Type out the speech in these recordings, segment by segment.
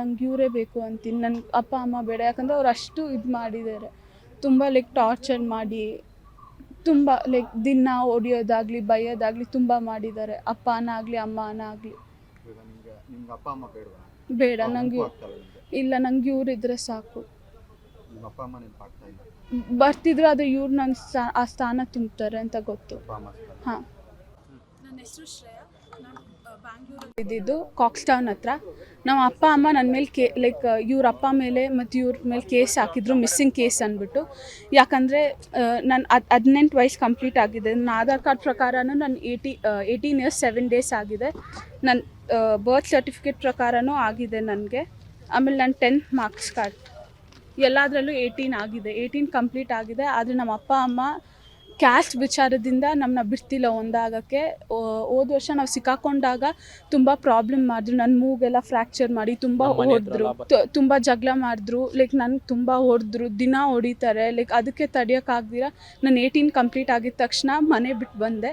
ನಂಗೆ ಇವರೇ ಬೇಕು ಅಂತೀನಿ. ನನ್ನ ಅಪ್ಪ ಅಮ್ಮ ಬೇಡ. ಯಾಕಂದರೆ ಅವ್ರು ಅಷ್ಟು ಇದು ಮಾಡಿದ್ದಾರೆ. ತುಂಬ ಲೈಕ್ ಟಾರ್ಚರ್ ಮಾಡಿ ತುಂಬ ಲೈಕ್ ದಿನ ಹೊಡಿಯೋದಾಗಲಿ ಬೈಯೋದಾಗಲಿ ತುಂಬ ಮಾಡಿದ್ದಾರೆ. ಅಪ್ಪನಾಗಲಿ ಅಮ್ಮನಾಗಲಿ ಇವಾಗ ನಿಮ್ಗೆ ನಿಮ್ಗೆ ಅಪ್ಪ ಅಮ್ಮ ಬೇಡವಾ? ಬೇಡ ನಂಗೆ ಇಲ್ಲ ನಂಗೆ ಇವ್ರು ಇದ್ರೆ ಸಾಕು. ಬರ್ತಿದ್ರೆ ಅಪ್ಪ ಅಮ್ಮ ನೆನಪು ಆಗ್ತಾ ಇಲ್ಲ? ಬರ್ತಿದ್ರು ಅದು ಇವ್ರು ನನ್ನ ಆ ಸ್ಥಾನ ತುಂಬ್ತಾರೆ ಅಂತ ಗೊತ್ತು. ಅಪ್ಪ ಅಮ್ಮ ಸ್ಥಾನ. ಹಾಂ. ನನ್ನ ಹೆಸರು ಶ್ರೇಯಾ. ಇದ್ದಿದ್ದು ಕಾಕ್ಸ್ ಟೌನ್ ಹತ್ರ. ನಮ್ಮ ಅಪ್ಪ, ಅಮ್ಮ ನನ್ನ ಮೇಲೆ ಕೇ ಲೈಕ್ ಇವ್ರ ಅಪ್ಪ ಮೇಲೆ ಮತ್ತು ಇವ್ರ ಮೇಲೆ ಕೇಸ್ ಹಾಕಿದ್ರು ಮಿಸ್ಸಿಂಗ್ ಕೇಸ್ ಅಂದ್ಬಿಟ್ಟು ಯಾಕಂದರೆ ನನ್ನ ಅದು ಹದಿನೆಂಟು ವಯಸ್ಸು ಕಂಪ್ಲೀಟ್ ಆಗಿದೆ. ನನ್ನ ಆಧಾರ್ ಕಾರ್ಡ್ ಪ್ರಕಾರನೂ ನನ್ನ eighty eighteen years seven days ಆಗಿದೆ. ನನ್ನ ಬರ್ತ್ ಸರ್ಟಿಫಿಕೇಟ್ ಪ್ರಕಾರನೂ ಆಗಿದೆ ನನಗೆ. ಆಮೇಲೆ ನನ್ನ ಟೆಂತ್ ಮಾರ್ಕ್ಸ್ ಕಾರ್ಡ್ ಎಲ್ಲದರಲ್ಲೂ ಏಯ್ಟೀನ್ ಆಗಿದೆ. ಏಯ್ಟೀನ್ ಕಂಪ್ಲೀಟ್ ಆಗಿದೆ. ಆದರೆ ನಮ್ಮ ಅಪ್ಪ, ಅಮ್ಮ ಕ್ಯಾಸ್ಟ್ ವಿಚಾರದಿಂದ ನಮ್ಮನ್ನ ಬಿಡ್ತಿಲ್ಲ ಒಂದಾಗಕ್ಕೆ. ಹೋದ ವರ್ಷ ನಾವು ಸಿಕ್ಕಾಕೊಂಡಾಗ ತುಂಬ ಪ್ರಾಬ್ಲಮ್ ಮಾಡಿದ್ರು. ನನ್ನ ಮೂಗೆಲ್ಲ ಫ್ರ್ಯಾಕ್ಚರ್ ಮಾಡಿ ತುಂಬ ಹೊಡೆದ್ರು ತುಂಬ ಜಗಳ ಮಾಡಿದ್ರು. ಲೈಕ್ ನನಗೆ ತುಂಬ ಹೊಡೆದ್ರು ದಿನ ಹೊಡಿತಾರೆ. ಲೈಕ್ ಅದಕ್ಕೆ ತಡಿಯೋಕ್ಕಾಗ್ದಿರ ನಾನು ಏಯ್ಟೀನ್ ಕಂಪ್ಲೀಟ್ ಆಗಿದ ತಕ್ಷಣ ಮನೆ ಬಿಟ್ಟು ಬಂದೆ.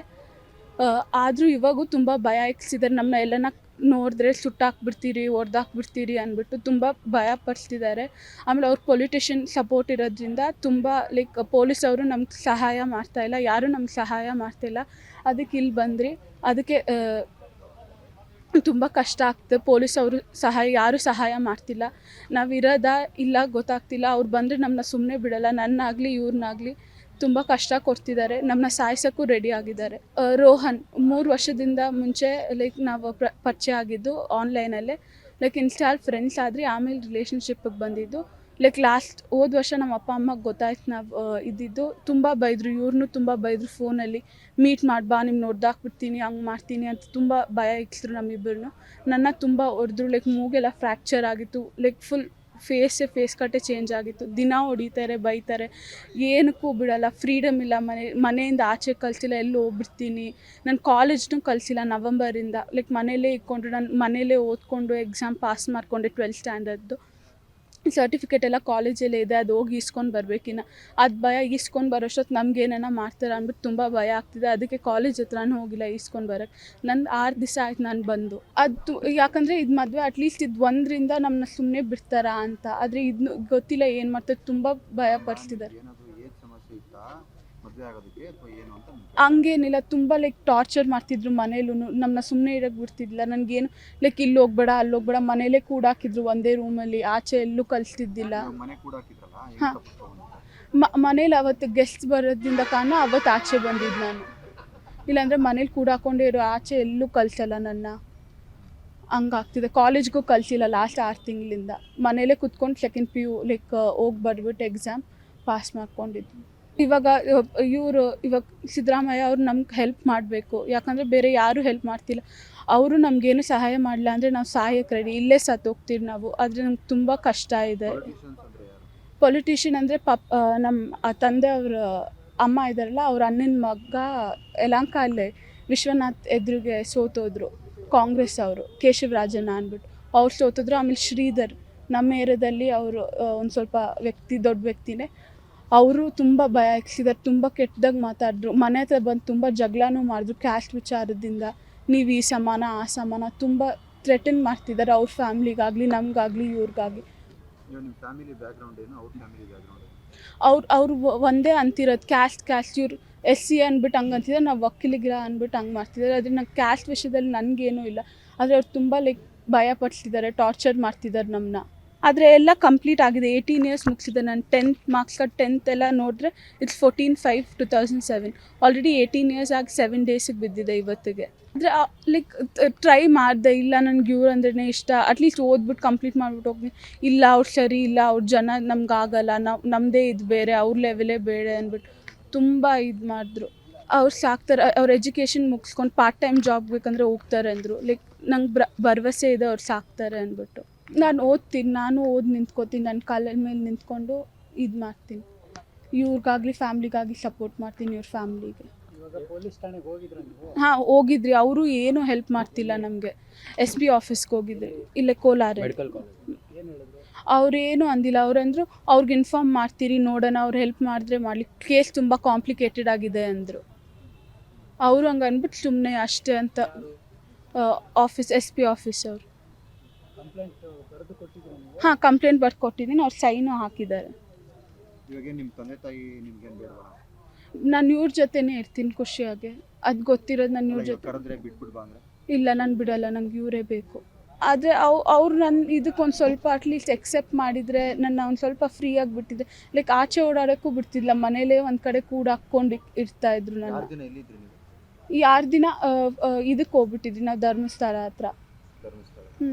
ಆದರೂ ಇವಾಗೂ ತುಂಬ ಭಯ ಇಕ್ಸಿದ್ದಾರೆ ನಮ್ಮನ್ನ ಎಲ್ಲನ ನೋಡಿದ್ರೆ ಸುಟ್ಟಾಕ್ಬಿಡ್ತೀರಿ ಹೊಡೆದಾಕ್ಬಿಡ್ತೀರಿ ಅಂದ್ಬಿಟ್ಟು ತುಂಬ ಭಯ ಪಡಿಸ್ತಿದ್ದಾರೆ ಆಮೇಲೆ ಅವ್ರ ಪೊಲಿಟಿಷಿಯನ್ ಸಪೋರ್ಟ್ ಇರೋದ್ರಿಂದ ತುಂಬ ಲೈಕ್ ಪೊಲೀಸವರು ನಮ್ಗೆ ಸಹಾಯ ಮಾಡ್ತಾಯಿಲ್ಲ ಯಾರೂ ನಮ್ಗೆ ಸಹಾಯ ಮಾಡ್ತಾಯಿಲ್ಲ ಅದಕ್ಕೆ ಇಲ್ಲಿ ಬಂದ್ರಿ. ಅದಕ್ಕೆ ತುಂಬ ಕಷ್ಟ ಆಗ್ತದೆ. ಪೊಲೀಸ್ ಅವರು ಸಹಾಯ, ಯಾರೂ ಸಹಾಯ ಮಾಡ್ತಿಲ್ಲ. ನಾವು ಇರೋದಾ ಇಲ್ಲ ಗೊತ್ತಾಗ್ತಿಲ್ಲ. ಅವ್ರು ಬಂದರೆ ನಮ್ಮನ್ನ ಸುಮ್ಮನೆ ಬಿಡೋಲ್ಲ. ನನ್ನಾಗಲಿ ಇವ್ರನ್ನಾಗಲಿ ತುಂಬ ಕಷ್ಟ ಕೊಡ್ತಿದ್ದಾರೆ. ನಮ್ಮನ್ನ ಸಾಯಿಸೋಕ್ಕೂ ರೆಡಿ ಆಗಿದ್ದಾರೆ. ರೋಹನ್, ಮೂರು ವರ್ಷದಿಂದ ಮುಂಚೆ ಲೈಕ್ ನಾವು ಪ್ರ, ಪರಿಚಯ ಆಗಿದ್ದು ಆನ್ಲೈನಲ್ಲೇ ಲೈಕ್ ಇನ್ಸ್ಟಾಲ್ ಫ್ರೆಂಡ್ಸ್ ಆದರೆ, ಆಮೇಲೆ ರಿಲೇಷನ್ಶಿಪ್ಪಿಗೆ ಬಂದಿದ್ದು. ಲೈಕ್ ಲಾಸ್ಟ್ ಹೋದ ವರ್ಷ ನಮ್ಮ ಅಪ್ಪ ಅಮ್ಮಗೆ ಗೊತ್ತಾಯ್ತು ನಾವು ಇದ್ದಿದ್ದು. ತುಂಬ ಬೈದರು ಇವ್ರನ್ನೂ ತುಂಬ ಬೈದರು ಫೋನಲ್ಲಿ ಮೀಟ್ ಮಾಡ್ಬಾ ನಿಮ್ಮ ನೋಡ್ದಾಕ್ಬಿಡ್ತೀನಿ ಹಂಗೆ ಮಾಡ್ತೀನಿ ಅಂತ ತುಂಬ ಭಯ ಇಕ್ಸಿದ್ರು ನಮ್ಮಿಬ್ಬರನ್ನು ನನ್ನ ತುಂಬ ಹೊಡೆದ್ರು. ಲೈಕ್ ಮೂಗೆಲ್ಲ ಫ್ರ್ಯಾಕ್ಚರ್ ಆಗಿತ್ತು. ಲೈಕ್ ಫುಲ್ ಫೇಸೇ ಫೇಸ್ ಕಟ್ಟೆ ಚೇಂಜ್ ಆಗಿತ್ತು. ದಿನ ಹೊಡಿತಾರೆ, ಬೈತಾರೆ. ಏನಕ್ಕೂ ಬಿಡಲ್ಲ. ಫ್ರೀಡಮ್ ಇಲ್ಲ. ಮನೆ, ಮನೆಯಿಂದ ಆಚೆ ಕಲ್ಸಿಲ್ಲ. ಎಲ್ಲೂ ಹೋಗ್ಬಿಡ್ತೀನಿ? ನಾನು ಕಾಲೇಜ್ನೂ ಕಳಿಸಿಲ್ಲ ನವಂಬರಿಂದ ಲೈಕ್ ಮನೇಲೇ ಇಟ್ಕೊಂಡು, ನಾನು ಮನೇಲೇ ಓದ್ಕೊಂಡು ಎಕ್ಸಾಮ್ ಪಾಸ್ ಮಾಡಿಕೊಂಡೆ ಟ್ವೆಲ್ತ್ ಸ್ಟ್ಯಾಂಡರ್ಡ್ದು ಸರ್ಟಿಫಿಕೇಟ್ ಎಲ್ಲ ಕಾಲೇಜಲ್ಲೇ ಇದೆ, ಅದು ಹೋಗಿ ಇಸ್ಕೊಂಡು ಬರ್ಬೇಕಿನ್ನ ಅದು ಭಯ ಇಸ್ಕೊಂಡು ಬರೋಷ್ಟೊತ್ತು ನಮ್ಗೆ ಏನೇನೋ ಮಾಡ್ತಾರೆ ಅಂದ್ಬಿಟ್ಟು ತುಂಬ ಭಯ ಆಗ್ತಿದೆ. ಅದಕ್ಕೆ ಕಾಲೇಜ್ ಹತ್ರನೂ ಹೋಗಿಲ್ಲ ಇಸ್ಕೊಂಡು ಬರೋಕ್ಕೆ ನಂದು ಆರು ದಿವಸ ಆಯ್ತು ನಾನು ಬಂದು. ಅದು ಯಾಕಂದರೆ ಇದು ಮದುವೆ ಅಟ್ಲೀಸ್ಟ್ ಇದು ಒಂದರಿಂದ ನಮ್ಮನ್ನ ಸುಮ್ಮನೆ ಬಿಡ್ತಾರಾ ಅಂತ. ಆದರೆ ಇದನ್ನು ಗೊತ್ತಿಲ್ಲ ಏನು ಮಾಡ್ತಾರೆ, ತುಂಬ ಭಯ ಪಡಿಸ್ತಿದ್ದಾರೆ ಹಂಗೇನಿಲ್ಲ ತುಂಬ ಲೈಕ್ ಟಾರ್ಚರ್ ಮಾಡ್ತಿದ್ರು ಮನೇಲೂ. ನಮ್ಮನ್ನ ಸುಮ್ಮನೆ ಇರೋಕ್ಕೆ ಬಿಡ್ತಿದ್ದಿಲ್ಲ ನನಗೇನು ಲೈಕ್ ಇಲ್ಲಿ ಹೋಗ್ಬೇಡ ಅಲ್ಲಿ ಹೋಗ್ಬೇಡ ಮನೇಲೇ ಕೂಡಾಕಿದ್ರು ಒಂದೇ ರೂಮಲ್ಲಿ ಆಚೆ ಎಲ್ಲೂ ಕಲಿಸ್ತಿದ್ದಿಲ್ಲ. ಹಾಂ. ಮನೇಲಿ ಅವತ್ತು ಗೆಸ್ಟ್ ಬರೋದ್ರಿಂದ ಕಾರಣ ಅವತ್ತು ಆಚೆ ಬಂದಿದ್ದು ನಾನು. ಇಲ್ಲಾಂದರೆ ಮನೇಲಿ ಕೂಡ ಹಾಕೊಂಡೇ ಇರೋ ಆಚೆ ಎಲ್ಲೂ ಕಲಿಸಲ್ಲ ನನ್ನ. ಹಂಗಾಗ್ತಿದೆ. ಕಾಲೇಜ್ಗೂ ಕಲಿಸಿಲ್ಲ ಲಾಸ್ಟ್ ಆರು ತಿಂಗಳಿಂದ. ಮನೇಲೇ ಕುತ್ಕೊಂಡು ಸೆಕೆಂಡ್ ಪಿ ಯು ಲೈಕ್ ಹೋಗಿ ಬರ್ಬಿಟ್ಟು ಎಕ್ಸಾಮ್ ಪಾಸ್ ಮಾಡ್ಕೊಂಡಿದ್ದು. ಇವಾಗ ಇವರು, ಇವಾಗ ಸಿದ್ದರಾಮಯ್ಯ ಅವರು ನಮ್ಗೆ ಹೆಲ್ಪ್ ಮಾಡಬೇಕು. ಯಾಕಂದರೆ ಬೇರೆ ಯಾರೂ ಹೆಲ್ಪ್ ಮಾಡ್ತಿಲ್ಲ. ಅವರು ನಮಗೇನು ಸಹಾಯ ಮಾಡಲ್ಲ ಅಂದರೆ ನಾವು ಸಹಾಯಕ್ಕೆ ರೆಡಿ ಇಲ್ಲೇ ಸತ್ತೋಗ್ತೀವಿ ನಾವು. ಆದರೆ ನಮ್ಗೆ ತುಂಬ ಕಷ್ಟ ಇದೆ. ಪೊಲಿಟಿಷಿಯನ್ ಅಂದರೆ ಪಪ್ ನಮ್ಮ ತಂದೆ ಅವರ ಅಮ್ಮ ಇದ್ದಾರಲ್ಲ, ಅವ್ರ ಅಣ್ಣನ ಮಗ ಯಲಹಂಕ ಅಲ್ಲೇ ವಿಶ್ವನಾಥ್ ಎದುರಿಗೆ ಸೋತೋದ್ರು. ಕಾಂಗ್ರೆಸ್ ಅವರು, ಕೇಶವರಾಜನ ಅಂದ್ಬಿಟ್ಟು ಅವ್ರು ಸೋತಿದ್ರು. ಆಮೇಲೆ ಶ್ರೀಧರ್, ನಮ್ಮ ಏರಿಯಾದಲ್ಲಿ ಅವರು ಒಂದು ಸ್ವಲ್ಪ ವ್ಯಕ್ತಿ, ದೊಡ್ಡ ವ್ಯಕ್ತಿನೇ. ಅವರು ತುಂಬ ಭಯ ಇಕ್ಸಿದ್ದಾರೆ ತುಂಬ ಕೆಟ್ಟದಾಗ ಮಾತಾಡಿದ್ರು. ಮನೆ ಹತ್ರ ಬಂದು ತುಂಬ ಜಗಳನೂ ಮಾಡಿದ್ರು ಕ್ಯಾಸ್ಟ್ ವಿಚಾರದಿಂದ. ನೀವು ಈ ಸಮಾನ ಆ ಸಮಾನ ತುಂಬ ಥ್ರೆಟನ್ ಮಾಡ್ತಿದ್ದಾರೆ ಅವ್ರ ಫ್ಯಾಮ್ಲಿಗಾಗಲಿ ನಮಗಾಗಲಿ ಇವ್ರಿಗಾಗಲಿ. ಅವ್ರು ಅವ್ರು ಒಂದೇ ಅಂತಿರೋದು ಕ್ಯಾಸ್ಟ್ ಕ್ಯಾಸ್ಟ್ ಇವ್ರು. ಎಸ್ ಸಿ ಅಂದ್ಬಿಟ್ಟು ಹಂಗೆ ಅಂತಿದ್ದಾರೆ ನಾವು ವಕೀಲಿಗಿರ ಅಂದ್ಬಿಟ್ಟು ಹಂಗೆ ಮಾಡ್ತಿದ್ದಾರೆ ಆದರೆ ನಂಗೆ ಕ್ಯಾಸ್ಟ್ ವಿಷಯದಲ್ಲಿ ನನಗೇನೂ ಇಲ್ಲ. ಆದರೆ ಅವ್ರು ತುಂಬ ಲೈಕ್ ಭಯಪಡಿಸ್ತಿದ್ದಾರೆ ಟಾರ್ಚರ್ ಮಾಡ್ತಿದ್ದಾರೆ ನಮ್ಮನ್ನ ಆದರೆ ಎಲ್ಲ ಕಂಪ್ಲೀಟ್ ಆಗಿದೆ. ಏಯ್ಟೀನ್ ಇಯರ್ಸ್ ಮುಗಿಸಿದೆ ನಾನು. ಟೆಂತ್ ಮಾರ್ಕ್ಸ್ ಕಾರ್ಡ್ ಟೆಂತ್ ಎಲ್ಲ ನೋಡಿದ್ರೆ it's fourteen five two thousand seven already eighteen years ಆಗಿ ಸೆವೆನ್ ಡೇಸಿಗೆ ಬಿದ್ದಿದೆ ಇವತ್ತಿಗೆ. ಅಂದರೆ ಲೈಕ್ ಟ್ರೈ ಮಾಡಿದೆ. ಇಲ್ಲ, ನನಗೆ ಇವ್ರು ಅಂದ್ರೆ ಇಷ್ಟ. ಅಟ್ಲೀಸ್ಟ್ ಓದ್ಬಿಟ್ಟು ಕಂಪ್ಲೀಟ್ ಮಾಡ್ಬಿಟ್ಟು ಹೋಗಿ ಇಲ್ಲ, ಅವ್ರು ಸರಿ ಇಲ್ಲ. ಅವ್ರ ಜನ ನಮ್ಗೆ ಆಗಲ್ಲ. ನಾವು ನಮ್ಮದೇ ಇದು ಬೇರೆ. ಅವ್ರ ಲೆವೆಲೇ ಬೇರೆ ಅಂದ್ಬಿಟ್ಟು ತುಂಬ ಇದು ಮಾಡಿದ್ರು. ಅವ್ರು ಸಾಕ್ತಾರೆ. ಅವ್ರ ಎಜುಕೇಷನ್ ಮುಗಿಸ್ಕೊಂಡು ಪಾರ್ಟ್ ಟೈಮ್ ಜಾಬ್ ಬೇಕಂದ್ರೆ ಹೋಗ್ತಾರೆ ಅಂದರು. ಲೈಕ್ ನಂಗೆ ಬ್ರ, ಭರವಸೆ ಇದೆ ಅವ್ರು ಸಾಕ್ತಾರೆ ಅಂದ್ಬಿಟ್ಟು. ನಾನು ಓದ್ತೀನಿ ನಾನು ಓದಿ ನಿಂತ್ಕೋತೀನಿ ನನ್ನ ಕಾಲಲ್ಲಿ ಮೇಲೆ ನಿಂತ್ಕೊಂಡು ಇದು ಮಾಡ್ತೀನಿ. ಇವ್ರಿಗಾಗಲಿ ಫ್ಯಾಮ್ಲಿಗಾಗಲಿ ಸಪೋರ್ಟ್ ಮಾಡ್ತೀನಿ ಇವ್ರ ಫ್ಯಾಮ್ಲಿಗೆ. ಹಾಂ ಹೋಗಿದ್ರಿ. ಅವರು ಏನೂ ಹೆಲ್ಪ್ ಮಾಡ್ತಿಲ್ಲ ನಮಗೆ. ಎಸ್ ಪಿ ಆಫೀಸ್ಗೆ ಹೋಗಿದ್ರಿ. ಇಲ್ಲೇ ಕೋಲಾರ ಅವ್ರೇನು ಅಂದಿಲ್ಲ. ಅವ್ರಂದ್ರು ಅವ್ರಿಗೆ ಇನ್ಫಾರ್ಮ್ ಮಾಡ್ತೀರಿ ನೋಡೋಣ ಅವ್ರು ಹೆಲ್ಪ್ ಮಾಡಿದ್ರೆ ಮಾಡಲಿ. ಕೇಸ್ ತುಂಬ ಕಾಂಪ್ಲಿಕೇಟೆಡ್ ಆಗಿದೆ ಅಂದರು. ಅವರು ಹಂಗೆ ಅಂದ್ಬಿಟ್ಟು ಸುಮ್ಮನೆ ಅಷ್ಟೇ ಅಂತ ಆಫೀಸ್ ಎಸ್ ಪಿ ಆಫೀಸ್ ಅವರು ಕಂಪ್ಲೇಂಟ್ ಬರೆದು ಕೊಟ್ಟಿದ್ದೀರಾ ನೀವು ಹಾಂ ಕಂಪ್ಲೇಂಟ್ ಬರ್ದು ಕೊಟ್ಟಿದ್ದೀನಿ. ಅವ್ರು ಸೈನು ಹಾಕಿದ್ದಾರೆ. ಇವಾಗ ನಿಮ್ಮ ತಂದೆ ತಾಯಿ ನಿಮ್ಗೇನು ಬೇಡವಾ? ನಾನು ಇವ್ರ ಜೊತೆನೇ ಇರ್ತೀನಿ ಖುಷಿಯಾಗಿ. ಅದು ಗೊತ್ತಿರೋದು ನಾನು ಇವ್ರ ಜೊತೆ ಕರೆದ್ರೆ ಬಿಟ್ಬಿಡ್ ಬಾ ಅಂದ್ರೆ? ಇಲ್ಲ ನಾನು ಬಿಡಲ್ಲ. ನಂಗೆ ಇವರೇ ಬೇಕು. ಆದರೆ ಅವು ಅವ್ರು ನನ್ನ ಇದಕ್ಕೊಂದು ಸ್ವಲ್ಪ ಅಟ್ಲೀಸ್ಟ್ ಎಕ್ಸೆಪ್ಟ್ ಮಾಡಿದರೆ ನನ್ನ ಒಂದು ಸ್ವಲ್ಪ ಫ್ರೀ ಆಗಿಬಿಟ್ಟಿದೆ ಲೈಕ್ ಆಚೆ ಓಡಾಡೋಕ್ಕೂ ಬಿಡ್ತಿಲ್ಲ ಮನೇಲೇ ಒಂದು ಕಡೆ ಕೂಡ ಹಾಕ್ಕೊಂಡು ಇರ್ತಾ ಇದ್ರು ನಾನು. ಯಾರ್ ದಿನ ಎಲ್ಲಿದ್ರಿ ನೀವು? ಈ ಆರು ದಿನ ಇದಕ್ಕೆ ಹೋಗ್ಬಿಟ್ಟಿದ್ವಿ. ನಾವು ಧರ್ಮಸ್ಥಳ ಹತ್ರ. ಧರ್ಮಸ್ಥಳ. ಹ್ಞೂ